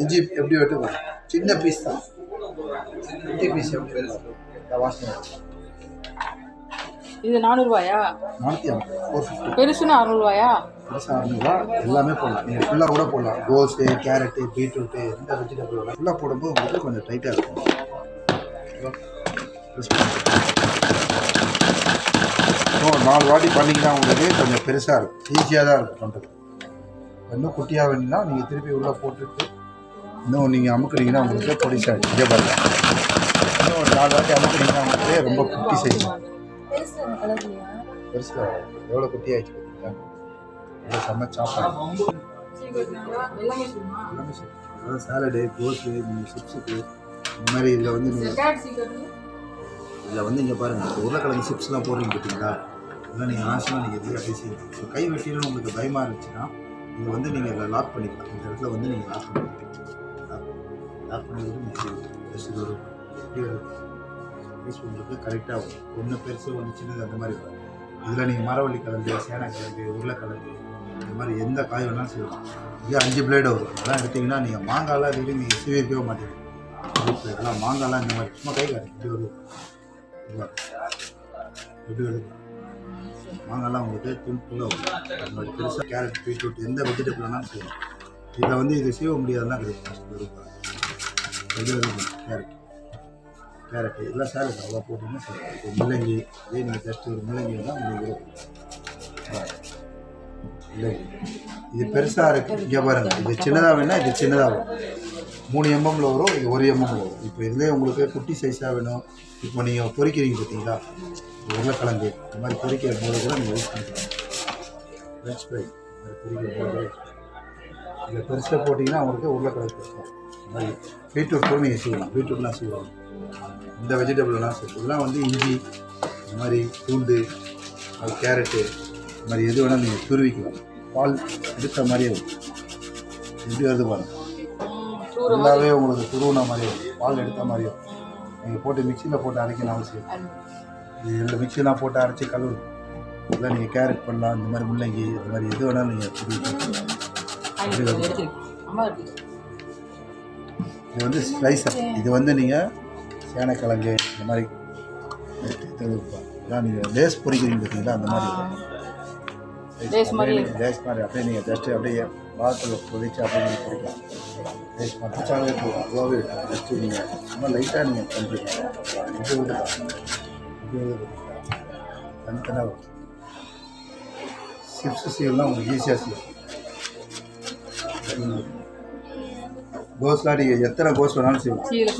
இஞ்சி எப்படி வெட்டுவோம் சின்ன பீஸ் தான். குட்டி பீஸ் எப்படி இது நானூறுபாயா நானூற்றி ஐம்பது. ஃபோர் ஃபிஃப்டி பெருசுன்னு அறுநூறுவாயா? பெருசாக அறுநூறுவா? எல்லாமே போடலாம். நீங்கள் ஃபுல்லாக கூட போடலாம். கோஸு கேரட்டு பீட்ரூட்டு எந்த வெஜிடபிள் வேணாலும் ஃபுல்லாக போடும்போது உங்களுக்கு கொஞ்சம் டைட்டாக இருக்கும். நாலு வாட்டி பண்ணிங்கன்னா உங்களுக்கு கொஞ்சம் பெருசாக இருக்கும். ஈஸியாக தான் இருக்கும் பண்ணுறது இன்னும் குட்டியாக வேணும்னா நீங்கள் திருப்பி உள்ளே போட்டுட்டு இன்னும் நீங்கள் அமுக்குனீங்கன்னா உங்களுக்கு பொடிசாக இதே பாருங்க. இன்னும் ஒரு நாலு வாட்டி அமுக்குனீங்கன்னா உங்களுக்கு ரொம்ப குட்டி செய்யும் பெருசு எவ்வளோ குட்டி ஆயிடுச்சு பார்த்தீங்களா ரொம்ப செம்ம சாப்பாடு சாலடு கோஸு நீங்கள் சிப்ஸுக்கு இந்த மாதிரி இதில் வந்து நீங்கள் இதில் வந்து இங்கே பாருங்கள் உருளைக்கிழங்கு சிப்ஸ்லாம் போடுறீங்க பார்த்தீங்களா இதெல்லாம் நீங்கள் ஆசையாக நீங்கள் இதில் அப்படியே செய்யணும் கை வெட்டிலும் உங்களுக்கு பயமாக இருந்துச்சுன்னா இது வந்து நீங்கள் இதில் லாக் பண்ணிக்கலாம். இந்த இடத்துல வந்து நீங்கள் லாக் பண்ணிக்கலாம். லாக் பண்ணுறது நீங்கள் வரும் ஜஸ்ட் இது ஒரு ஒரு கரெக்டாக வரும். ஒன்று பெருசு ஒன்று சின்னது அந்த மாதிரி வரும் இதில் நீங்கள் மரவள்ளி கிழங்கு சேனக்கிழங்கு உருளைக்கிழங்கு இந்த மாதிரி எந்த காய் வேணாலும் செய்யலாம். இது அஞ்சு பிளேடு வரும். அதெல்லாம் எடுத்தீங்கன்னா நீங்கள் மாங்காய்லாம் இது நீங்கள் சீவிக்கவே மாட்டீங்க. அதெல்லாம் மாங்காலாம் மாங்காய்லாம் இந்த மாதிரி சும்மா கை காட்டு இப்படி வருது எப்படி வருது மாங்காய்லாம் உங்களுக்கு துண்டுக்குள்ளே வரும். அந்த மாதிரி பெருசாக கேரட் பீட்ரூட் எந்த வெஜிடபிள் வேணாலும் செய்யலாம். இதில் வந்து இது செய்ய முடியாதுலாம் கிடையாது இது கேரட் கேரட் எல்லாம் சேலட் அவ்வளோ போட்டிங்கன்னா சரி இப்போ முள்ளங்கி இதே நீங்கள் ஜஸ்ட் ஒரு முள்ளங்கி தான் உங்களுக்கு முள்ளங்கி. இது பெருசாக இருக்குது இங்கே பாருங்கள் இது சின்னதாக வேணால் இது சின்னதாக வரும் மூணு எம்எம்ல வரும் இது ஒரு எம்எம்ல வரும். இப்போ இதுலேயே உங்களுக்கு குட்டி சைஸாக வேணும். இப்போ நீங்கள் பொரிக்கிறீங்க பார்த்தீங்களா உருளைக்கிழங்கு. இந்த மாதிரி பொரிக்கிற போது கூட நீங்கள் யூஸ் பண்ணிக்கலாம். ஃப்ரெஞ்ச் ஃப்ரை இந்த மாதிரி பொறிக்கிற போது இதில் பெருசாக போட்டிங்கன்னா உங்களுக்கு உருளைக்கிழங்கு பெருசாக இந்த மாதிரி பீட்ரூட் கூட நீங்கள் செய்யலாம். பீட்ரூட்லாம் செய்யலாம். இந்த வெஜிடபிள்லாம் செய்யலாம். இதெல்லாம் வந்து இஞ்சி இந்த மாதிரி பூண்டு அது கேரட்டு இந்த மாதிரி எது வேணாலும் நீங்கள் துருவிக்கலாம். பால் எடுத்த மாதிரியே வரும். எப்படி வருது பாருங்கள் ஃபுல்லாகவே உங்களுக்கு துருவின மாதிரி வரும் பால் எடுத்த மாதிரி வரும் நீங்கள் போட்டு மிக்சியில் போட்டு அரைக்கணும் அவசியம் இல்லை. இது ரெண்டு மிக்சிலாம் போட்டு அரைச்சி கழுவு. இல்லை நீங்கள் கேரட் பண்ணலாம் இந்த மாதிரி முள்ளங்கி இந்த மாதிரி எது வேணாலும் நீங்கள் இருக்கு இது வந்து ஸ்லைசர் இது வந்து நீங்கள் சேனக்கிழங்கு இந்த மாதிரி இதான் நீங்கள் லேஸ் பொரிக்கிறீங்க பார்த்தீங்களா அந்த மாதிரி லேஸ் மாதிரி அப்படியே நீங்கள் ஜஸ்ட்டு அப்படியே பாத்தில் பொரிச்சு அப்படியே நீங்கள் வச்சாலே போதும் அதுவாகவே இருக்கும் ஜஸ்ட்டு நீங்கள் சும்மா லைட்டாக நீங்கள் பண்ணுறீங்க இது வந்து தனித்தனியாக வரும் சிப்ஸ் சீவெல்லாம் உங்களுக்கு ஈஸியாக செய்யும் கோஸ்லாம் நீங்கள் எத்தனை கோஸ் வேணாலும் செய்யலாம். சீக்கிரம்.